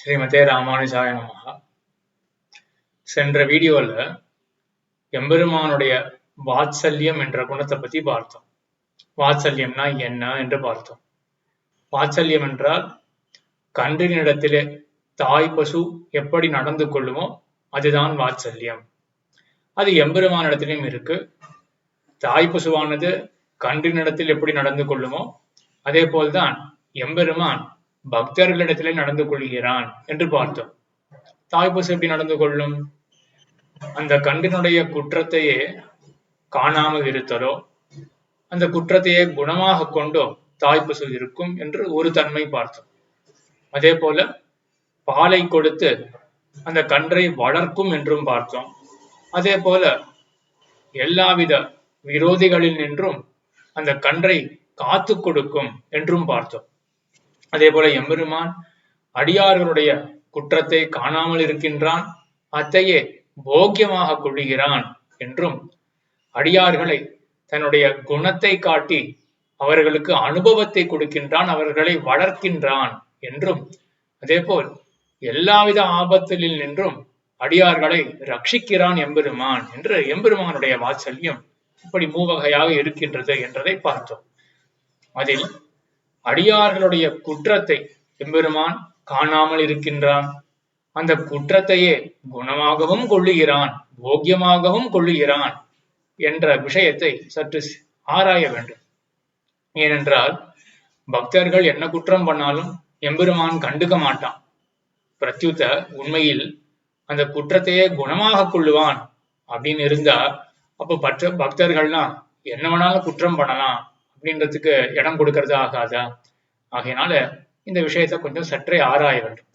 ஸ்ரீமதே ராமானுஜாய நமகா சென்ற வீடியோல எம்பெருமானுடைய வாத்சல்யம் என்ற குணத்தை பற்றி பார்த்தோம். வாத்சல்யம்னா என்ன என்று பார்த்தோம். வாத்சல்யம் என்றால் கன்றினிடத்திலே தாய் பசு எப்படி நடந்து கொள்ளுமோ அதுதான் வாத்சல்யம். அது எம்பெருமானிடத்திலும் இருக்கு. தாய் பசுவானது கன்றினிடத்தில் எப்படி நடந்து கொள்ளுமோ அதே போல்தான் எம்பெருமான் பக்தர்களிடத்திலே நடந்து கொள்கிறான் என்று பார்த்தோம். தாய் எப்படி நடந்து கொள்ளும்? அந்த கண்டினுடைய குற்றத்தையே காணாமல் இருத்தலோ? அந்த குற்றத்தையே குணமாக கொண்டோ தாய்ப்பசு இருக்கும் என்று ஒரு தன்மை பார்த்தோம். அதே போல பாலை கொடுத்து அந்த கன்றை வளர்க்கும் என்றும் பார்த்தோம். அதே போல எல்லாவித விரோதிகளில் நின்றும் அந்த கன்றை காத்து கொடுக்கும் என்றும் பார்த்தோம். அதே போல எம்பெருமான் அடியார்களுடைய குற்றத்தை காணாமல் இருக்கின்றான் அத்தையே போக்கியமாக கொள்ளுகிறான் என்றும் அடியார்களை தன்னுடைய குணத்தை காட்டி அவர்களுக்கு அனுபவத்தை கொடுக்கின்றான் அவர்களை வளர்க்கின்றான் என்றும் அதேபோல் எல்லாவித ஆபத்திலில் நின்றும் அடியார்களை ரட்சிக்கிறான் எம்பெருமான் என்று எம்பெருமானுடைய வாத்சல்யம் இப்படி மூவகையாக இருக்கின்றது என்றதை பார்த்தோம். அதில் அடியார்களுடைய குற்றத்தை எம்பெருமான் காணாமல் இருக்கின்றான். அந்த குற்றத்தையே குணமாகவும் கொள்ளுகிறான் போக்கியமாகவும் கொள்ளுகிறான் என்ற விஷயத்தை சற்று ஆராய வேண்டும். ஏனென்றால் பக்தர்கள் என்ன குற்றம் பண்ணாலும் எம்பெருமான் கண்டுக்க மாட்டான். பிரத்யுத்த உண்மையில் அந்த குற்றத்தையே குணமாக கொள்ளுவான் அப்படின்னு இருந்தா அப்ப பற்ற பக்தர்கள்லாம் என்ன வேணாலும் குற்றம் பண்ணலாம். அப்படின்றதுக்கு இடம் கொடுக்கறது ஆகாதா? ஆகையினால இந்த விஷயத்த கொஞ்சம் சற்றே ஆராய வேண்டும்.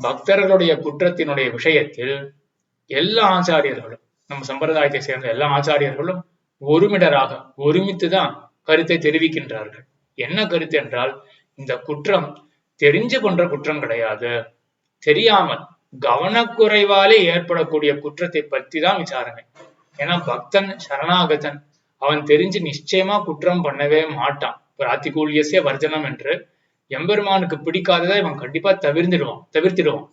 பக்தர்களுடைய குற்றத்தினுடைய விஷயத்தில் எல்லா ஆச்சாரியர்களும் நம்ம சம்பிரதாயத்தை சேர்ந்த எல்லா ஆச்சாரியர்களும் ஒருமிடராக ஒருமித்து தான் கருத்தை தெரிவிக்கின்றார்கள். என்ன கருத்து என்றால் இந்த குற்றம் தெரிஞ்சு கொன்ற குற்றம் கிடையாது. தெரியாமல் கவனக்குறைவாலே ஏற்படக்கூடிய குற்றத்தை பற்றி தான் விசாரணை. ஏன்னா பக்தன் சரணாகதன். அவன் தெரிஞ்சு நிச்சயமா குற்றம் பண்ணவே மாட்டான். பிராத்திகூலியசிய வர்ஜனம் என்று எம்பெருமானுக்கு பிடிக்காததை இவன் கண்டிப்பா தவிர்ந்துடுவான் தவிர்த்திடுவான்.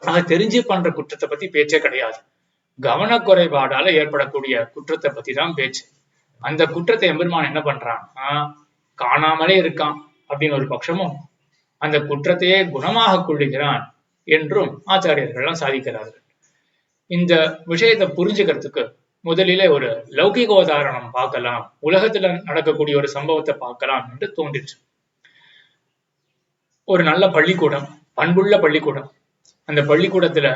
ஆக தெரிஞ்சு பண்ற குற்றத்தை பத்தி பேச்சே கிடையாது. கவனக்குறைபாடால ஏற்படக்கூடிய குற்றத்தை பத்தி தான் பேச்சு. அந்த குற்றத்தை எம்பெருமான் என்ன பண்றான்? ஆஹ் காணாமலே இருக்கான் அப்படின்னு ஒரு பட்சமும் அந்த குற்றத்தையே குணமாக கொள்ளுகிறான் என்றும் ஆச்சாரியர்கள்லாம் சாதிக்கிறார்கள். இந்த விஷயத்தை புரிஞ்சுக்கிறதுக்கு முதலிலே ஒரு லௌகிகோதாரணம் பார்க்கலாம். உலகத்துல நடக்கக்கூடிய ஒரு சம்பவத்தை பார்க்கலாம் என்று தோன்றிச்சு ஒரு நல்ல பள்ளிக்கூடம் பண்புள்ள பள்ளிக்கூடம். அந்த பள்ளிக்கூடத்துல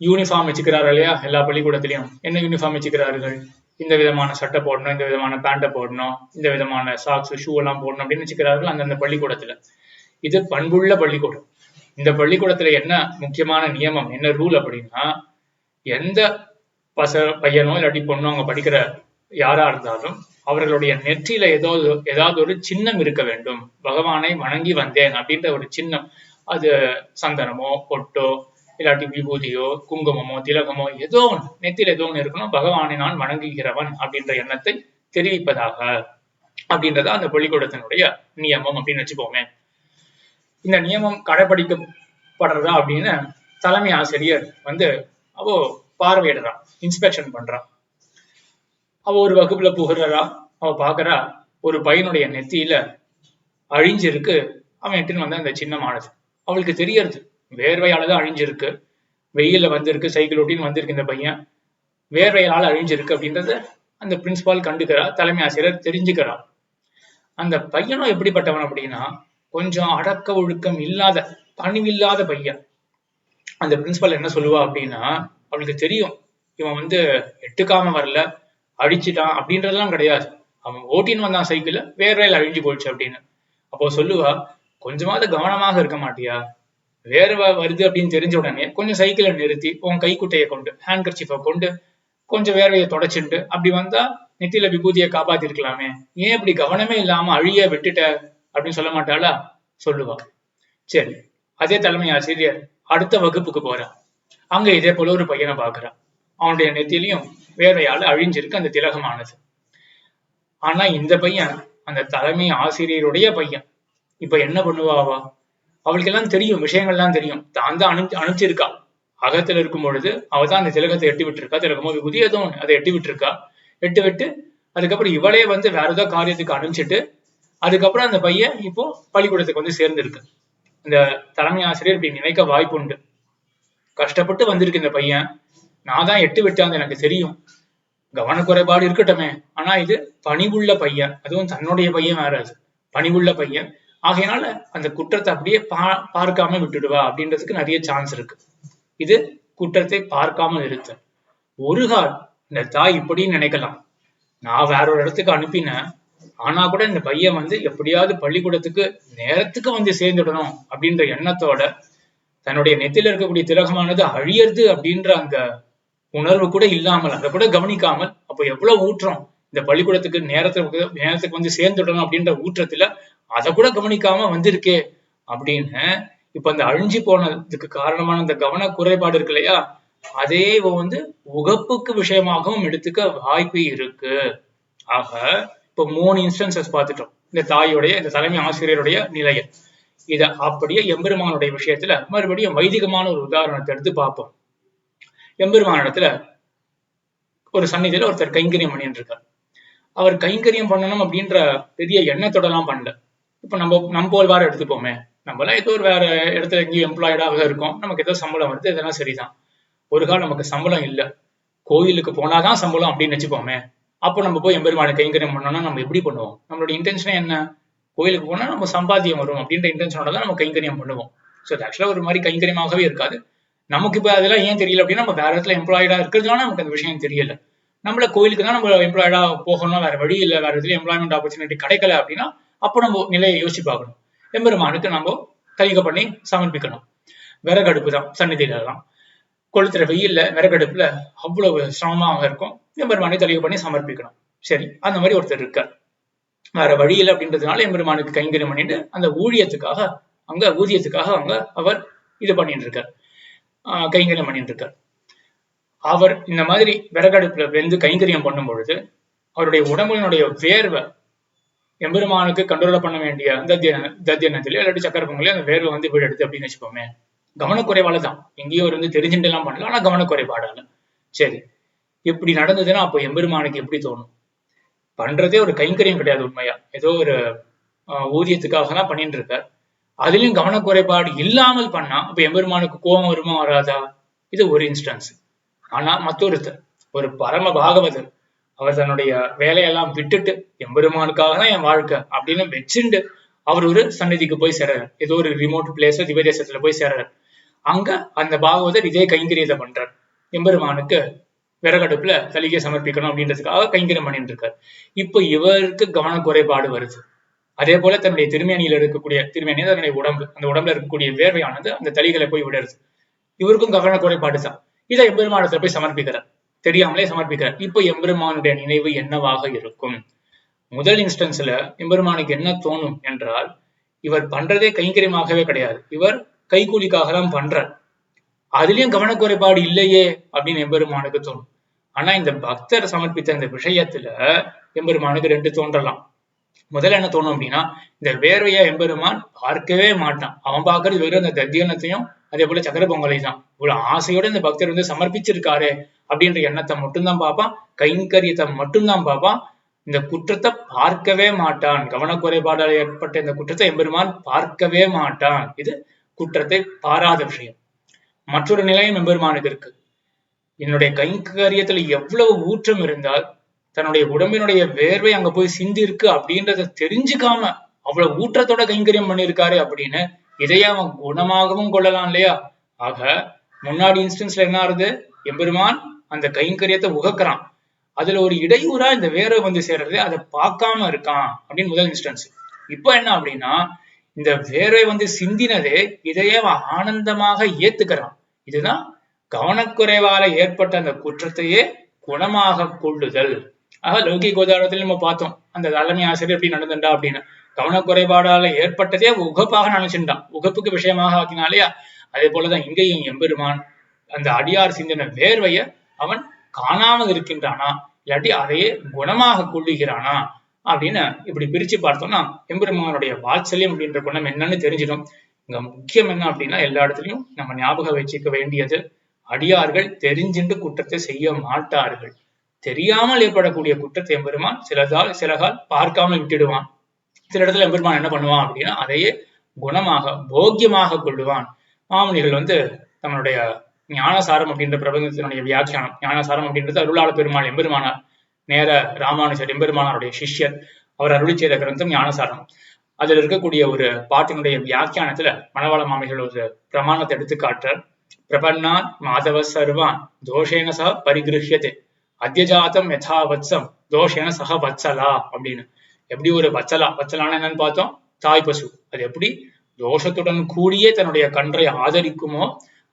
யூனிஃபார்ம் வச்சுக்கிறாரு இல்லையா? எல்லா பள்ளிக்கூடத்திலையும். என்ன யூனிஃபார்ம் வச்சுக்கிறார்கள்? இந்த விதமான சட்டை போடணும் இந்த விதமான பேண்டை போடணும் இந்த விதமான சாக்ஸ் ஷூ எல்லாம் போடணும் அப்படின்னு வச்சுக்கிறார்கள் அந்தந்த பள்ளிக்கூடத்துல. இது பண்புள்ள பள்ளிக்கூடம். இந்த பள்ளிக்கூடத்துல என்ன முக்கியமான நியமம் என்ன ரூல் அப்படின்னா எந்த பச பையனோ இல்லாட்டி பொண்ணோ அவங்க படிக்கிற யாரா இருந்தாலும் அவர்களுடைய நெற்றியில ஏதோ ஏதாவது ஒரு சின்னம் இருக்க வேண்டும். பகவானை வணங்கி வந்தேன் அப்படின்ற ஒரு சின்னம். அது சந்தனமோ பொட்டோ இல்லாட்டி விபூதியோ குங்குமமோ திலகமோ ஏதோ ஒன்று நெத்தியில் ஏதோ ஒன்று இருக்கணும். பகவானை நான் வணங்குகிறவன் அப்படின்ற எண்ணத்தை தெரிவிப்பதாக அப்படின்றத அந்த பள்ளிக்கூடத்தினுடைய நியமம் அப்படின்னு வச்சுக்கோமே. இந்த நியமம் கடைபிடிக்கப்படுறதா அப்படின்னு தலைமை ஆசிரியர் வந்து அப்போ பார்வையிடுறான் இன்ஸ்பெக்ஷன் பண்றான் அவ ஒரு வகுப்புல புகுறா அவ பாக்குறா ஒரு பையனுடைய நெத்தியில அழிஞ்சிருக்கு. அவன் எட்டுன்னு வந்த அந்த சின்னமானது அவளுக்கு தெரியறது வேர்வையாலதான் அழிஞ்சிருக்கு. வெயில்ல வந்திருக்கு சைக்கிள் ஓட்டின்னு வந்திருக்கு இந்த பையன். வேர்வையால அழிஞ்சிருக்கு அப்படின்றத அந்த பிரின்சிபால் கண்டுக்கிறா தலைமை ஆசிரியர் தெரிஞ்சுக்கிறா. அந்த பையனும் எப்படிப்பட்டவன் அப்படின்னா கொஞ்சம் அடக்க ஒழுக்கம் இல்லாத பணிவில்லாத பையன். அந்த பிரின்சிபால் என்ன சொல்லுவா அப்படின்னா அவளுக்கு தெரியும் இவன் வந்து எட்டுக்காம வரல அடிச்சிட்டான் அப்படின்றதெல்லாம் கிடையாது. அவன் ஓட்டின்னு வந்தான் சைக்கிள் வேர்வையில் அழிஞ்சு போயிடுச்சு அப்படின்னு. அப்போ சொல்லுவா கொஞ்சமாவது கவனமாக இருக்க மாட்டியா? வேர்வை வருது அப்படின்னு தெரிஞ்ச உடனே கொஞ்சம் சைக்கிளை நிறுத்தி உன் கைக்குட்டையை கொண்டு ஹேண்ட் கர்ச்சிஃபை கொண்டு கொஞ்சம் வேர்வையை தொடச்சுட்டு அப்படி வந்தா நெத்தியில விபூதியை காப்பாத்திருக்கலாமே. ஏன் இப்படி கவனமே இல்லாம அழிய விட்டுட்ட? அப்படின்னு சொல்ல மாட்டாளா? சொல்லுவா. சரி அதே தலைமை ஆசிரியர் அடுத்த வகுப்புக்கு போறா அங்க இதே போல ஒரு பையனை பாக்குறான் அவனுடைய நெத்திலையும் வேர்வையால அழிஞ்சிருக்கு அந்த திலகமானது. ஆனா இந்த பையன் அந்த தலைமை ஆசிரியருடைய பையன் இப்ப என்ன பண்ணுவாவா அவளுக்கெல்லாம் தெரியும் விஷயங்கள்லாம் தெரியும். தான் தான் அனு அனுப்பிச்சிருக்கா அகத்துல இருக்கும் பொழுது அவ தான் அந்த திலகத்தை எட்டி விட்டுருக்கா. திலகமோ விபூதி ஏதோ ஒண்ணு அதை எட்டி விட்டுருக்கா? எட்டு விட்டு அதுக்கப்புறம் இவளே வந்து வேற ஏதோ காரியத்துக்கு அனுப்பிச்சிட்டு அதுக்கப்புறம் அந்த பையன் இப்போ பள்ளிக்கூடத்துக்கு வந்து சேர்ந்திருக்கு. இந்த தலைமை ஆசிரியர் இப்படி நினைக்க வாய்ப்பு உண்டு கஷ்டப்பட்டு வந்திருக்கு இந்த பையன். நான் தான் எட்டு விட்டாங்க எனக்கு தெரியும். கவனக்குறைபாடு இருக்கட்டுமே. ஆனா இது பணிவுள்ள பையன். அதுவும் தன்னுடைய பையன் வேற அது. பணிவுள்ள பையன். ஆகையினால அந்த குற்றத்தை அப்படியே பா பார்க்காம விட்டுடுவா அப்படின்றதுக்கு நிறைய சான்ஸ் இருக்கு. இது குற்றத்தை பார்க்காம இருக்க ஒரு கால் இந்த தாய் இப்படின்னு நினைக்கலாம். நான் வேற ஒரு இடத்துக்கு அனுப்பினேன். ஆனா கூட இந்த பையன் வந்து எப்படியாவது பள்ளிக்கூடத்துக்கு நேரத்துக்கு வந்து சேர்ந்துடணும் அப்படின்ற எண்ணத்தோட தன்னுடைய நெத்தில இருக்கக்கூடிய திலகமானது அழியறது அப்படின்ற அந்த உணர்வு கூட இல்லாமல் அதை கூட கவனிக்காமல் அப்போ எவ்வளவு ஊற்றம் இந்த பள்ளிக்கூடத்துக்கு நேரத்துக்கு நேரத்துக்கு வந்து சேர்ந்துடணும் அப்படின்ற ஊற்றத்துல அதை கூட கவனிக்காம வந்திருக்கே அப்படின்னு இப்ப அந்த அழிஞ்சு போனதுக்கு காரணமான அந்த கவன குறைபாடு இருக்கு இல்லையா? அதே வந்து உகப்புக்கு விஷயமாகவும் எடுத்துக்க வாய்ப்பு இருக்கு. ஆக இப்ப மூணு இன்ஸ்டன்சஸ் பார்த்துட்டோம். இந்த தாயுடைய இந்த தலைமை ஆசிரியருடைய நிலையை இதை அப்படியே எம்பெருமானுடைய விஷயத்துல மறுபடியும் வைதிகமான ஒரு உதாரணத்தை எடுத்து பார்ப்போம். எம்பெருமான இடத்துல ஒரு சந்நிதியில ஒருத்தர் கைங்கரியம் பண்ணிட்டு இருக்கார். அவர் கைங்கரியம் பண்ணணும் அப்படின்ற பெரிய எண்ணத்தோட எல்லாம் பண்ணல. இப்ப நம்ம நம்ம போல் வேற எடுத்துப்போமே. நம்மளாம் ஏதோ ஒரு வேற இடத்துல எங்கேயும் எம்ப்ளாய்டாக இருக்கோம். நமக்கு ஏதோ சம்பளம் வருது இதெல்லாம் சரிதான். ஒரு காலம் நமக்கு சம்பளம் இல்லை. கோயிலுக்கு போனாதான் சம்பளம் அப்படின்னு வச்சுப்போமே. அப்போ நம்ம போய் எம்பெருமான கைங்கரியம் பண்ணோம்னா நம்ம எப்படி பண்ணுவோம்? நம்மளோட இன்டென்ஷனே என்ன? கோயிலுக்கு போனா நம்ம சம்பாத்தியம் வரும் அப்படின்ற இன்டென்ஷனோட தான் நம்ம கைங்கரியம் பண்ணுவோம். ஸோ ஆக்சுவலாக ஒரு மாதிரி கைங்கரியமாகவே இருக்காது. நமக்கு இப்போ அதெல்லாம் ஏன் தெரியல அப்படின்னா நம்ம வேற இடத்துல எம்ப்ளாய்டா இருக்கிறதுனால நமக்கு அந்த விஷயம் தெரியல. நம்மள கோயிலுக்கு தான் நம்ம எம்ப்ளாய்டா போகணும் வேற வழி இல்லை வேற இதுல எம்ப்ளாய்மெண்ட் ஆப்பர்ச்சுனிட்டி கிடைக்கல அப்படின்னா அப்போ நம்ம நிலையை யோசிச்சு பார்க்கணும் எம்பெருமானுக்கு நம்ம தலிகை பண்ணி சமர்ப்பிக்கணும். விறகடுப்பு தான் சன்னிதியில தான். கொளுத்துற வெயில்ல விறகடுப்புல அவ்வளவு சிரமமாக இருக்கும். எம்பெருமானை தலிகை பண்ணி சமர்ப்பிக்கணும். சரி அந்த மாதிரி ஒருத்தர் இருக்கார். வேற வழி இல்லை அப்படின்றதுனால எம்பெருமானுக்கு கைங்கரியம் பண்ணிட்டு அந்த ஊழியத்துக்காக அங்க ஊதியத்துக்காக அவங்க அவர் இது பண்ணிட்டு இருக்கார் ஆஹ் கைங்கரியம் பண்ணிட்டு இருக்கார் அவர் இந்த மாதிரி விறகடுப்புல வெந்து கைங்கரியம் பண்ணும் பொழுது அவருடைய உடம்பினுடைய வேர்வை எம்பெருமானுக்கு கண்ட்ரோல் பண்ண வேண்டிய தத்திய தத்தியனத்திலயோ இல்லாட்டி சக்கர பொங்கலையோ அந்த வேர்வை வந்து வீடு அப்படின்னு வச்சுப்போமே கவனக்குறைவால தான். எங்கேயோ ஒரு வந்து தெரிஞ்சுட்டு எல்லாம் பண்ணல ஆனா கவனக்குறைபாடால. சரி இப்படி நடந்ததுன்னா அப்போ எம்பெருமானுக்கு எப்படி தோணும்? பண்றதே ஒரு கைங்கரியம் கிடையாது உண்மையா? ஏதோ ஒரு ஆஹ் ஊதியத்துக்காக தான் பண்ணிட்டு இருக்கார் அதுலயும் கவனக்குறைபாடு இல்லாமல் பண்ணா இப்ப எம்பெருமானுக்கு கோபம் வருமா வராதா? இது ஒரு இன்ஸ்டன்ஸ் ஆனா மற்றொருத்தர் ஒரு பரம பாகவதர் அவர் தன்னுடைய வேலையெல்லாம் விட்டுட்டு எம்பெருமானுக்காக தான் என் வாழ்க்கை அப்படின்னு வச்சுண்டு அவர் ஒரு சன்னதிக்கு போய் சேரார். ஏதோ ஒரு ரிமோட் பிளேஸ் திவதேசத்துல போய் சேரார். அங்க அந்த பாகவதர் இதே கைங்கரியத்தை பண்றார். எம்பெருமானுக்கு விறகடுப்புல தலிகை சமர்ப்பிக்கணும் அப்படின்றதுக்காக கைங்கரம் பண்ணிட்டு இருக்காரு இப்போ இவருக்கு கவன குறைபாடு வருது. அதே போல தன்னுடைய திருமேனியில இருக்கக்கூடிய திருமேனி தன்னுடைய உடம்பு அந்த உடம்புல இருக்கக்கூடிய வேர்வையானது அந்த தலிகளை போய் விடுறது. இவருக்கும் கவன குறைபாடு தான். இதை எம்பெருமானத்துல போய் சமர்ப்பிக்கிறார். தெரியாமலே சமர்ப்பிக்கிறார். இப்போ எம்பெருமானுடைய நினைவு என்னவாக இருக்கும்? முதல் இன்ஸ்டன்ஸ்ல எம்பெருமானுக்கு என்ன தோணும் என்றால் இவர் பண்றதே கைங்கரியமாகவே கிடையாது. இவர் கைக்கூலிக்காக தான் பண்றார். அதுலயும் கவனக்குறைபாடு இல்லையே அப்படின்னு எம்பெருமானுக்கு தோணும். ஆனா இந்த பக்தர் சமர்ப்பித்த இந்த விஷயத்துல எம்பெருமானுக்கு ரெண்டு தோன்றலாம். முதல்ல என்ன தோணும் அப்படின்னா இந்த வேர்வைய எம்பெருமான் பார்க்கவே மாட்டான். அவன் பார்க்கறது வெறும் அந்த தத்தியனத்தையும் அதே போல சக்கர பொங்கலை தான். இவ்வளவு ஆசையோட இந்த பக்தர் வந்து சமர்ப்பிச்சிருக்காரு அப்படின்ற எண்ணத்தை மட்டும்தான் பார்ப்பான். கைங்கரியத்தை மட்டும்தான் பார்ப்பான். இந்த குற்றத்தை பார்க்கவே மாட்டான். கவனக்குறைபாடால் ஏற்பட்ட இந்த குற்றத்தை எம்பெருமான் பார்க்கவே மாட்டான். இது குற்றத்தை பாராத விஷயம். மற்றொரு நிலையும் எம்பெருமானுக்கு இருக்கு என்னுடைய கைங்கரியத்துல எவ்வளவு ஊற்றம் இருந்தால் தன்னுடைய உடம்பினுடைய வேர்வை அங்க போய் சிந்தி இருக்கு அப்படின்றத தெரிஞ்சுக்காம அவ்வளவு ஊற்றத்தோட கைங்கரியம் பண்ணியிருக்காரு அப்படின்னு இதையே அவன் குணமாகவும் கொள்ளலாம் இல்லையா? ஆக முன்னாடி இன்ஸ்டன்ஸ்ல என்ன ஆறுது? எம்பெருமான் அந்த கைங்கரியத்தை உகக்குறான். அதுல ஒரு இடையூறா இந்த வேர்வை வந்து சேர்றது அதை பார்க்காம இருக்கான் அப்படின்னு முதல் இன்ஸ்டன்ஸ் இப்போ என்ன அப்படின்னா இந்த வேர்வை வந்து சிந்தினதே இதையே அவன் ஆனந்தமாக ஏத்துக்கிறான். இதுதான் கவனக்குறைவால ஏற்பட்ட அந்த குற்றத்தையே குணமாக கொள்ளுதல். ஆக லௌகிக உதாரணத்துல நம்ம பார்த்தோம் அந்த தலைமை ஆசிரியர் எப்படி நடந்துட்டா அப்படின்னு. கவனக்குறைபாடால ஏற்பட்டதே உகப்பாக நினைச்சுட்டான். உகப்புக்கு விஷயமாக ஆக்கினாலயா அதே போலதான் இங்கேயும் எம்பெருமான் அந்த அடியார் சிந்தின வேர்வைய அவன் காணாமல் இருக்கின்றானா? இல்லாட்டி அதையே குணமாக கொள்ளுகிறானா? அப்படின்னு இப்படி பிரிச்சு பார்த்தோம்னா எம்பெருமானுடைய வாத்சல்யம் அப்படின்ற குணம் என்னன்னு தெரிஞ்சிடும். இங்க முக்கியம் என்ன அப்படின்னா எல்லா இடத்துலயும் நம்ம ஞாபகம் வச்சுக்க வேண்டியது அடியார்கள் தெரிஞ்சுண்டு குற்றத்தை செய்ய மாட்டார்கள். தெரியாமல் ஏற்படக்கூடிய குற்றத்தை எம்பெருமான் சிலதால் சிலகால் பார்க்காமல் விட்டுடுவான். சில இடத்துல எம்பெருமான் என்ன பண்ணுவான் அப்படின்னா அதையே குணமாக போக்கியமாக கொள்ளுவான். மாமுனிகள் வந்து தன்னுடைய ஞானசாரம் அப்படின்ற பிரபஞ்சத்தினுடைய வியாக்கியானம் ஞானசாரம் அப்படின்றது அருளாள பெருமாள் எம்பெருமானார் நேர ராமானுஜர் எம்பெருமானாருடைய சிஷ்யர் அவர் அருளி செய்த கிரந்தம் ஞானசாரம். அதுல இருக்கக்கூடிய ஒரு பாட்டினுடைய வியாக்கியானத்துல மணவாள மாமிகள் ஒரு பிரமாணத்தை எடுத்து காட்டுறார். பிரபன்னான் மாதவ சர்வான் தோஷேன சக பரிகிருஹியதே. அத்தியஜாத்தம் யதாவத்சம் தோஷேன சக வத்சலா அப்படின்னு. எப்படி ஒரு வச்சலா வச்சலான என்னன்னு பார்த்தோம்? தாய் பசு. அது எப்படி? தோஷத்துடன் கூடியே தன்னுடைய கன்றை ஆதரிக்குமோ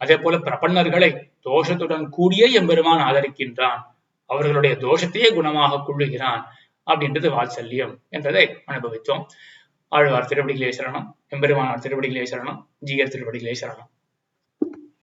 அதே போல பிரபன்னர்களை தோஷத்துடன் கூடியே எம்பெருமான் ஆதரிக்கின்றான். அவர்களுடைய தோஷத்தையே குணமாக கொள்ளுகிறான் அப்படின்றது வாத்சல்யம் என்றதை அனுபவித்தோம். ஆழ்வார் திருவடிகளே சரணம் எம்பெருமானார் திருவடிகளே சரணம் ஜிகர் திருவடிகளே சரணம்